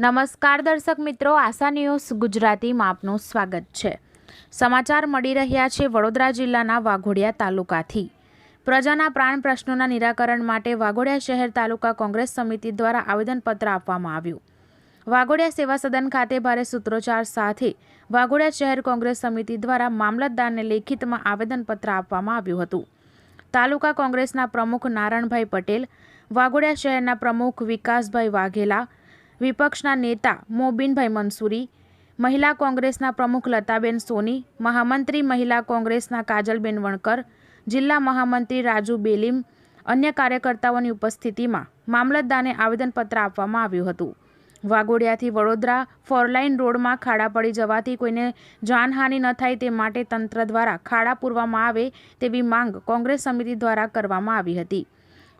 નમસ્કાર દર્શક મિત્રો, આશા ન્યૂઝ ગુજરાતીમાં આપનું સ્વાગત છે. સમાચાર મળી રહ્યા છે વડોદરા જિલ્લાના વાઘોડિયા તાલુકાથી. પ્રજાના પ્રાણ પ્રશ્નોના નિરાકરણ માટે વાઘોડિયા શહેર તાલુકા કોંગ્રેસ સમિતિ દ્વારા આવેદનપત્ર આપવામાં આવ્યું. વાઘોડિયા સેવા સદન ખાતે ભારે સૂત્રોચ્ચાર સાથે વાઘોડિયા શહેર કોંગ્રેસ સમિતિ દ્વારા મામલતદારને લેખિતમાં આવેદનપત્ર આપવામાં આવ્યું હતું. તાલુકા કોંગ્રેસના પ્રમુખ નારણભાઈ પટેલ, વાઘોડિયા શહેરના પ્રમુખ વિકાસભાઈ વાઘેલા વિપક્ષના નેતા મોબીનભાઈ મંસૂરી, મહિલા કોંગ્રેસના પ્રમુખ લતાબેન સોની, મહામંત્રી મહિલા કોંગ્રેસના કાજલબેન વણકર, જિલ્લા મહામંત્રી રાજુ બેલીમ, અન્ય કાર્યકર્તાઓની ઉપસ્થિતિમાં મામલતદારને આવેદનપત્ર આપવામાં આવ્યું હતું. વાઘોડિયાથી વડોદરા ફોરલાઇન રોડમાં ખાડા પડી જવાથી કોઈને જાનહાનિ ન થાય તે માટે તંત્ર દ્વારા ખાડા પૂરવામાં આવે તેવી માંગ કોંગ્રેસ સમિતિ દ્વારા કરવામાં આવી હતી.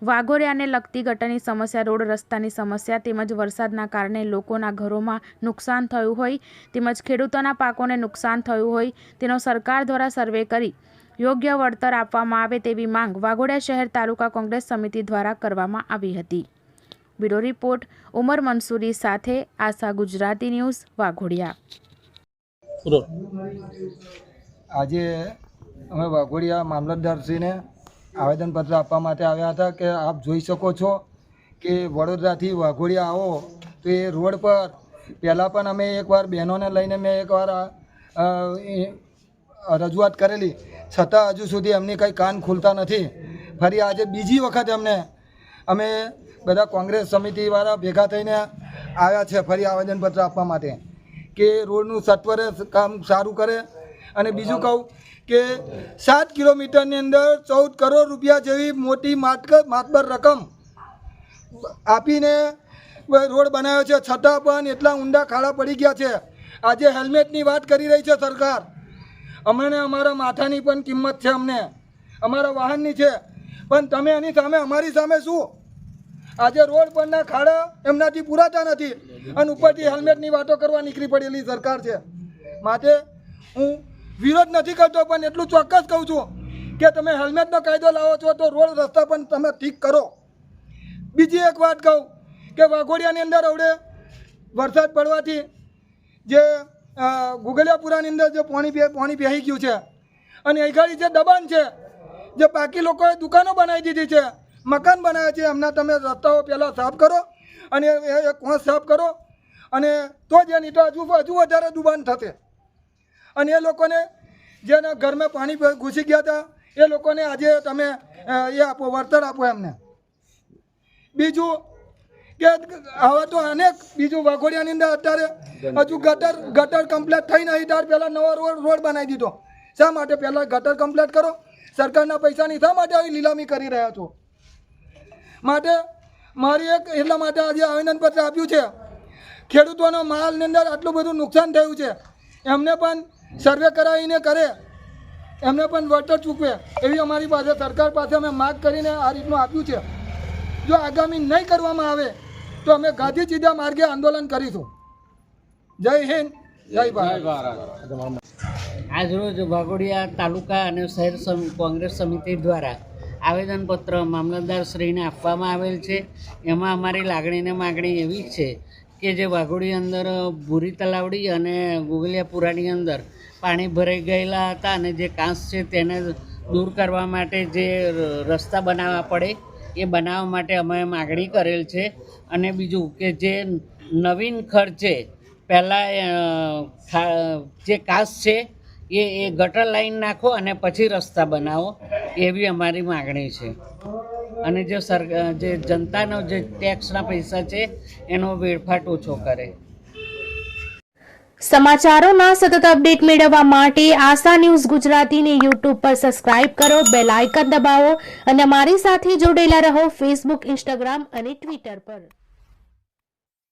વાઘોડિયાને લગતી ગટરની સમસ્યા રોડ રસ્તાની સમસ્યા તેમજ વરસાદના કારણે લોકોના ઘરોમાં નુકસાન થયું હોય તેમજ ખેડૂતોના પાકોને નુકસાન થયું હોય તેનો સરકાર દ્વારા સર્વે કરી યોગ્ય વળતર આપવામાં આવે તેવી માંગ વાઘોડિયા શહેર તાલુકા કોંગ્રેસ સમિતિ દ્વારા કરવામાં આવી હતી. બ્યુરો રિપોર્ટ ઉમર મંસૂરી સાથે આશા ગુજરાતી ન્યૂઝ વાઘોડિયા. આજે અમે વાઘોડિયા મામલતદારશ્રીને આવેદનપત્ર આપવા માટે આવ્યા હતા કે આપ જોઈ શકો છો કે વડોદરાથી વાઘોડિયા આવો તો એ રોડ પર પહેલાં પણ અમે એકવાર બહેનોને લઈને મેં એકવાર રજૂઆત કરેલી. છતાં હજુ સુધી એમની કંઈ કાન ખુલતા નથી. ફરી આજે બીજી વખત અમને અમે બધા કોંગ્રેસ સમિતિવાળા ભેગા થઈને આવ્યા છે ફરી આવેદનપત્ર આપવા માટે કે રોડનું સત્વરે કામ સારું કરે અને બીજું કહું કે સાત કિલોમીટરની અંદર ચૌદ કરોડ રૂપિયા જેવી મોટી માતક માતબર રકમ આપીને રોડ બનાવ્યો છે. છતાં પણ એટલા ઊંડા ખાડા પડી ગયા છે. આજે હેલ્મેટની વાત કરી રહી છે સરકાર. અમને અમારા માથાની પણ કિંમત છે અમને. અમારા વાહનની છે. પણ તમે એની સામે અમારી સામે શું? આજે રોડ પરના ખાડા એમનાથી પૂરાતા નથી. અને ઉપરથી હેલ્મેટની વાતો કરવા નીકળી પડેલી સરકાર છે. માટે હું વિરોધ નથી કરતો, પણ એટલું ચોક્કસ કહું છું કે તમે હેલ્મેટનો કાયદો લાવો છો તો રોડ રસ્તા પણ તમે ઠીક કરો. બીજી એક વાત કહું કે વાઘોડિયાની અંદર અવડે વરસાદ પડવાથી જે ગુગલિયાપુરાની અંદર જે પાણી પાણી પહેરી ગયું છે અને અહીં જે દબાણ છે, જે બાકી લોકોએ દુકાનો બનાવી દીધી છે, મકાન બનાવ્યા છે, એમના તમે રસ્તાઓ પહેલાં સાફ કરો અને એ એ કોણ સાફ કરો અને તો જ એની તો હજુ હજુ વધારે દુબાન થશે. અને એ લોકોને જેના ઘરમાં પાણી ઘૂસી ગયા હતા, એ લોકોને આજે તમે એ આપો, વળતર આપો એમને. બીજું કે હવે તો અનેક, બીજું વાઘોડિયાની અંદર અત્યારે હજુ ગટર ગટર કમ્પ્લેટ થઈ નહીં, ત્યાર પહેલાં નવો રોડ રોડ બનાવી દીધો. શા માટે? પહેલાં ગટર કમ્પ્લેટ કરો. સરકારના પૈસાની શા માટે આવી લીલામી કરી રહ્યા છો? માટે મારી એક, એટલા માટે આજે આવેદનપત્ર આપ્યું છે. ખેડૂતોનો માલની અંદર આટલું બધું નુકસાન થયું છે. એમને પણ સર્વે કરાવીને કરે. એમને પણ વળતર ચૂકવે. એવી અમારી પાસે સરકાર પાસે અમે માગ કરીને આ રીતનું આપ્યું છે. જો આગામી નહીં કરવામાં આવે તો અમે ગાંધી ચીધા માર્ગે આંદોલન કરીશું. જય હિન્દ જય ભારત. આજરોજ વાઘોડિયા તાલુકા અને શહેર કોંગ્રેસ સમિતિ દ્વારા આવેદનપત્ર મામલતદારશ્રીને આપવામાં આવેલ છે. એમાં અમારી લાગણીને માગણી એવી છે કે જે વાઘોડી અંદર ભૂરી તલાવડી અને ગુગલિયાપુરાની અંદર પાણી ભરાઈ ગયેલા હતા અને જે કાંસ છે તેને દૂર કરવા માટે જે રસ્તા બનાવવા પડે એ બનાવવા માટે અમે માગણી કરેલ છે. અને બીજું કે જે નવીન ખર્ચે પહેલાં જે કાંસ છે એ એ ગટર લાઈન નાખો અને પછી રસ્તા બનાવો એવી અમારી માગણી છે. અને જે સર જે જનતાનો જે ટેક્સના પૈસા છે, એનો વેડફાટ ઓછો કરે. સમાચારોના સતત અપડેટ મેળવવા માટે આશા ન્યૂઝ ગુજરાતીને યુટ્યુબ પર સબસ્ક્રાઇબ કરો, બેલ આઇકન દબાવો અને અમારી સાથે જોડેલા રહો ફેસબુક ઇન્સ્ટાગ્રામ અને ટ્વિટર પર.